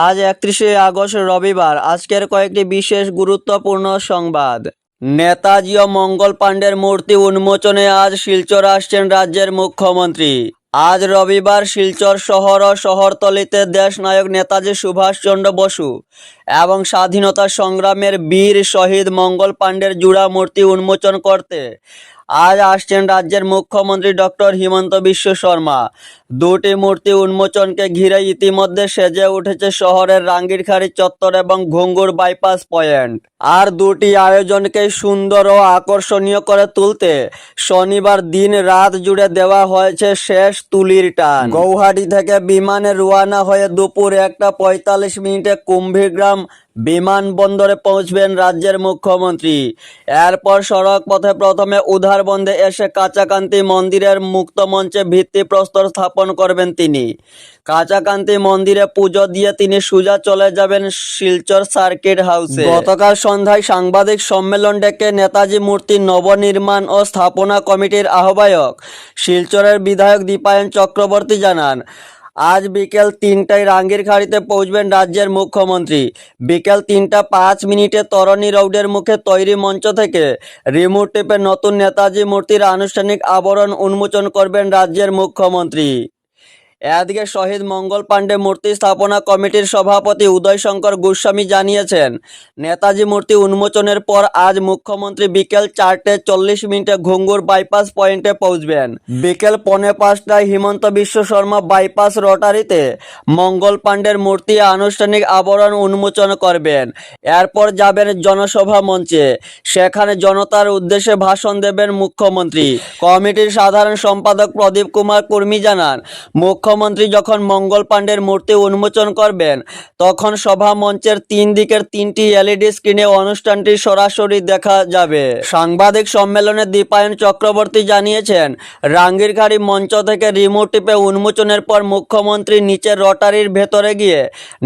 আজ একত্রিশে আগস্ট রবিবার, আজকের কয়েকটি বিশেষ গুরুত্বপূর্ণ সংবাদ। নেতাজি ও মঙ্গল পাণ্ডের মূর্তি উন্মোচনে আজ শিলচর আসছেন রাজ্যের মুখ্যমন্ত্রী। আজ রবিবার শিলচর শহর ও শহরতলিতে দেশনায়ক নেতাজি সুভাষচন্দ্র বসু এবং স্বাধীনতা সংগ্রামের বীর শহীদ মঙ্গল পাণ্ডের জুড়া মূর্তি উন্মোচন করতে আজ আসছেন রাজ্যের মুখ্যমন্ত্রী ডক্টর হিমন্ত বিশ্ব শর্মা। দুটি মূর্তি উন্মোচনকে ঘিরে ইতিমধ্যে সেজে উঠেছে শহরের রাঙ্গিরখাড়ি চত্বর এবং ঘুঙ্গুর বাইপাস পয়েন্ট। আর দুটি আয়োজনকে সুন্দর ও আকর্ষণীয় করে তুলতে শনিবার দিন রাত জুড়ে দেওয়া হয়েছে শেষ তুলির টান। গৌহাটি থেকে বিমানে রওনা হয়ে দুপুর একটা পঁয়তাল্লিশ মিনিটে কুম্ভীগ্রাম বিমানবন্দরে পৌঁছবেন রাজ্যের মুখ্যমন্ত্রী। এরপর সড়ক পথে প্রথমে উধারবন্দে এসে কাঁচাকান্তি মন্দিরের মুক্ত মঞ্চে ভিত্তিপ্রস্তর স্থাপন করবেন তিনি। কাঁচাকান্তি মন্দিরে পুজো দিয়ে তিনি সুজা চলে যাবেন শিলচর সার্কিট হাউসে। গতকাল সন্ধ্যায় সাংবাদিক সম্মেলন ডেকে নেতাজি মূর্তি নবনির্মাণ ও স্থাপনা কমিটির আহ্বায়ক, শিলচরের বিধায়ক দীপায়ন চক্রবর্তী জানান আজ বিকেল তিনটায় রাঙ্গির খাড়িতে পৌঁছবেন রাজ্যের মুখ্যমন্ত্রী। বিকেল তিনটা পাঁচ মিনিটে তরণী রোডের মুখে তৈরি মঞ্চ থেকে রিমোট টিপে নতুন নেতাজি মূর্তির আনুষ্ঠানিক আবরণ উন্মোচন করবেন রাজ্যের মুখ্যমন্ত্রী। এদিকে শহীদ মঙ্গল পাণ্ডে মূর্তি স্থাপনা কমিটির সভাপতি উদয় শঙ্কর গোস্বামী জানিয়েছেন, নেতাজি মূর্তি উন্মোচনের পর আজ মুখ্যমন্ত্রী বিকেল চারটে চল্লিশ মিনিটে ঘুঙ্গুর বাইপাস পয়েন্টে পৌঁছবেন। বিকেল পৌনে পাঁচটায় হিমন্ত বিশ্ব শর্মা বাইপাস রোটারিতে মঙ্গল পাণ্ডের মূর্তি আনুষ্ঠানিক আবরণ উন্মোচন করবেন। এরপর যাবেন জনসভা মঞ্চে। সেখানে জনতার উদ্দেশ্যে ভাষণ দেবেন মুখ্যমন্ত্রী। কমিটির সাধারণ সম্পাদক প্রদীপ কুমার কর্মী জানান মুখ্যমন্ত্রী যখন মঙ্গল পাণ্ডের মূর্তি উন্মোচন করবেন, তখন সভা মঞ্চের তিন দিকের তিনটি এলইডি স্ক্রিনে অনুষ্ঠানটি সরাসরি দেখা যাবে। সাংবাদিক সম্মেলনে দীপায়ন চক্রবর্তী জানিয়েছেন রাঙ্গিরখাড়ি মঞ্চ থেকে রিমোট টিপে উন্মোচনের পর মুখ্যমন্ত্রী নিচের রটারির ভেতরে গিয়ে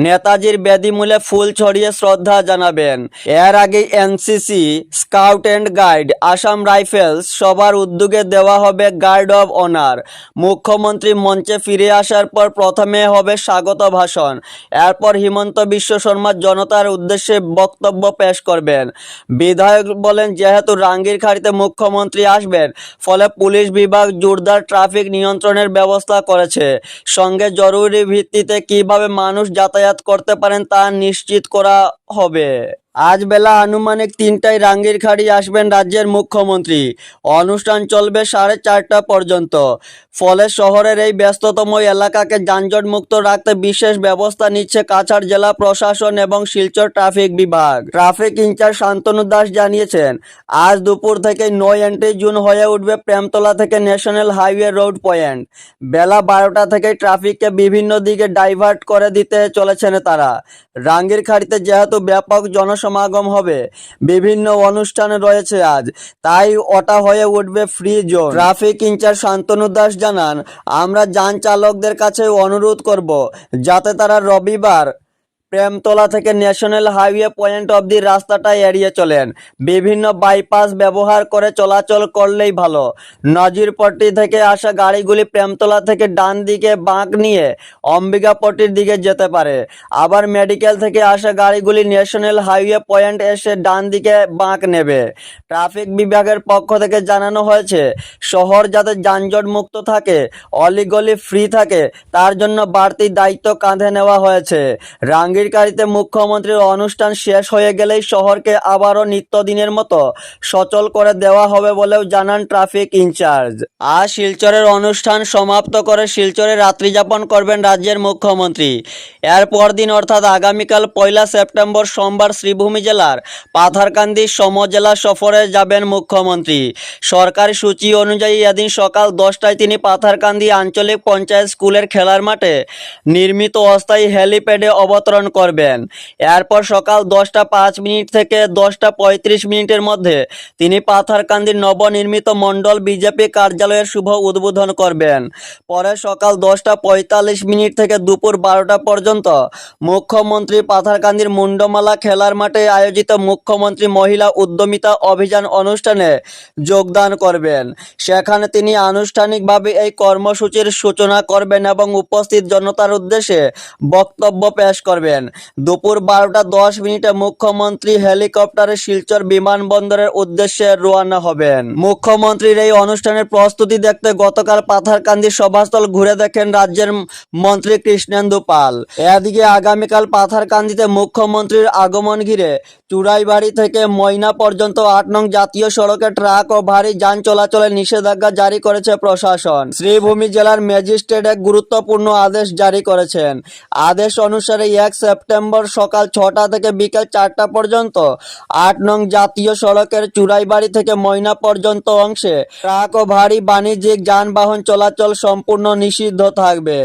নেতাজির বেদিমূলে ফুল ছড়িয়ে শ্রদ্ধা জানাবেন। এর আগে NCC, scout and guide, Assam Rifles সবার উদ্যোগে দেওয়া হবে গার্ড অব অনার। মুখ্যমন্ত্রী মঞ্চে ফিরে আসার পর প্রথমে হবে স্বাগত ভাষণ। এরপর হিমন্ত বিশ্ব শর্মা জনতার উদ্দেশ্যে বক্তব্য পেশ করবেন। বিধায়ক বলেন, যেহেতু রাঙ্গিরখাড়িতে মুখ্যমন্ত্রী আসবেন, ফলে পুলিশ বিভাগ জোরদার ট্রাফিক নিয়ন্ত্রণের ব্যবস্থা করেছে। সঙ্গে জরুরি ভিত্তিতে কীভাবে মানুষ যাতায়াত করতে পারেন তা নিশ্চিত করা হবে। আজ বেলা আনুমানিক তিনটায় রাঙ্গিরখাড়ি আসবেন রাজ্যের মুখ্যমন্ত্রী। অনুষ্ঠান চলবে সাড়ে চারটা পর্যন্ত। ফলে শহরের এই ব্যস্ততম এলাকাকে যানজট মুক্ত রাখতে বিশেষ ব্যবস্থা নিচ্ছে কাছাড় জেলা প্রশাসন এবং শিলচর ট্রাফিক বিভাগ। ট্রাফিক ইনচার্জ শান্তনু দাস জানিয়েছেন, আজ দুপুর থেকে নয় এন্ট্রি জুন হয়ে উঠবে প্রেমতলা থেকে ন্যাশনাল হাইওয়ে রোড পয়েন্ট। বেলা বারোটা থেকে ট্রাফিককে বিভিন্ন দিকে ডাইভার্ট করে দিতে চলেছেন তারা। রাঙ্গিরখাড়িতে যেহেতু ব্যাপক জনসমাগম হবে। বিভিন্ন অনুষ্ঠান রয়েছে আজ। তাই ওটা হয়ে উঠবে free zone traffic incharge Shantanu Das জানান, আমরা যান চালকদের কাছে অনুরোধ করব, যাতে তারা রবিবার প্রেমতলা থেকে ন্যাশনাল হাইওয়ে পয়েন্ট অবধি রাস্তাটা এড়িয়ে চলেন। বিভিন্ন বাইপাস ব্যবহার করে চলাচল করলেই ভালো। নজিরপট্টি থেকে আসা গাড়িগুলি প্রেমতলা থেকে ডান দিকে বাঁক নিয়ে অম্বিকাপট্টির দিকে যেতে পারে। আবার মেডিকেল থেকে আসা গাড়িগুলি ন্যাশনাল হাইওয়ে পয়েন্ট এসে ডান দিকে বাঁক নেবে। ট্রাফিক বিভাগের পক্ষ থেকে জানানো হয়েছে, শহর যাতে যানজট মুক্ত থাকে, অলিগলি ফ্রি থাকে, তার জন্য বাড়তি দায়িত্ব কাঁধে নেওয়া হয়েছে। রাঙ্গিরকারিতে মুখ্যমন্ত্রীর অনুষ্ঠান শেষ হয়ে গেলেই শহরকে আবারও নিত্যদিনের মতো সচল করে দেওয়া হবে বলেও জানান ট্রাফিক ইনচার্জ। আজ শিলচরের অনুষ্ঠান সমাপ্ত করে শিলচরে রাত্রিযাপন করবেন রাজ্যের মুখ্যমন্ত্রী। এর পরদিন অর্থাৎ আগামীকাল পয়লা সেপ্টেম্বর সোমবার শ্রীভূমি জেলার পাথারকান্দি সমজেলা সফরে যাবেন মুখ্যমন্ত্রী। সরকারি সূচি অনুযায়ী এদিন সকাল দশটায় তিনি পাথারকান্দি আঞ্চলিক পঞ্চায়েত স্কুলের খেলার মাঠে নির্মিত অস্থায়ী হেলিপ্যাডে অবতরণ করবেন। এরপর সকাল দশটা পাঁচ মিনিট থেকে দশটা পঁয়ত্রিশ মিনিটের মধ্যে তিনি পাথারকান্দির নবনির্মিত মণ্ডল বিজেপি কার্যালয়ের শুভ উদ্বোধন করবেন। পরে সকাল দশটা পঁয়তাল্লিশ মিনিট থেকে দুপুর বারোটা পর্যন্ত মুখ্যমন্ত্রী পাথারকান্দির মুন্ডমালা খেলার মাঠে আয়োজিত মুখ্যমন্ত্রী মহিলা উদ্যমিতা অভিযান অনুষ্ঠানে যোগদান করবেন। সেখানে তিনি আনুষ্ঠানিকভাবে এই কর্মসূচির সূচনা করবেন এবং উপস্থিত জনতার উদ্দেশ্যে বক্তব্য পেশ করবেন। করেন। দুপুর বারোটা দশ মিনিটে মুখ্যমন্ত্রী হেলিকপ্টারে শিলচর বিমানবন্দরের উদ্দেশ্যে রওনা হবেন। মুখ্যমন্ত্রীর এই অনুষ্ঠানের প্রস্তুতি দেখতে গতকাল পাথারকান্দি সভাস্থল ঘুরে দেখেন রাজ্যের মন্ত্রী কৃষ্ণেন্দু পাল। এদিকে আগামীকাল পাথারকান্দিতে মুখ্যমন্ত্রীর আগমন ঘিরে চুড়াইবাড়ি থেকে ময়না পর্যন্ত আট নং জাতীয় সড়কে ট্রাক ও ভারী যান চলাচলে নিষেধাজ্ঞা জারি করেছে প্রশাসন। শ্রীভূমি জেলার ম্যাজিস্ট্রেট এক গুরুত্বপূর্ণ আদেশ জারি করেছেন। আদেশ অনুসারে এক সেপ্টেম্বর সকাল ছটা থেকে বিকেল চারটা পর্যন্ত, আট নং জাতীয় সড়কের চুড়াইবাড়ি থেকে ময়না পর্যন্ত অংশে ট্রাক ও ভারী বাণিজ্যিক যানবাহন চলাচল সম্পূর্ণ নিষিদ্ধ থাকবে।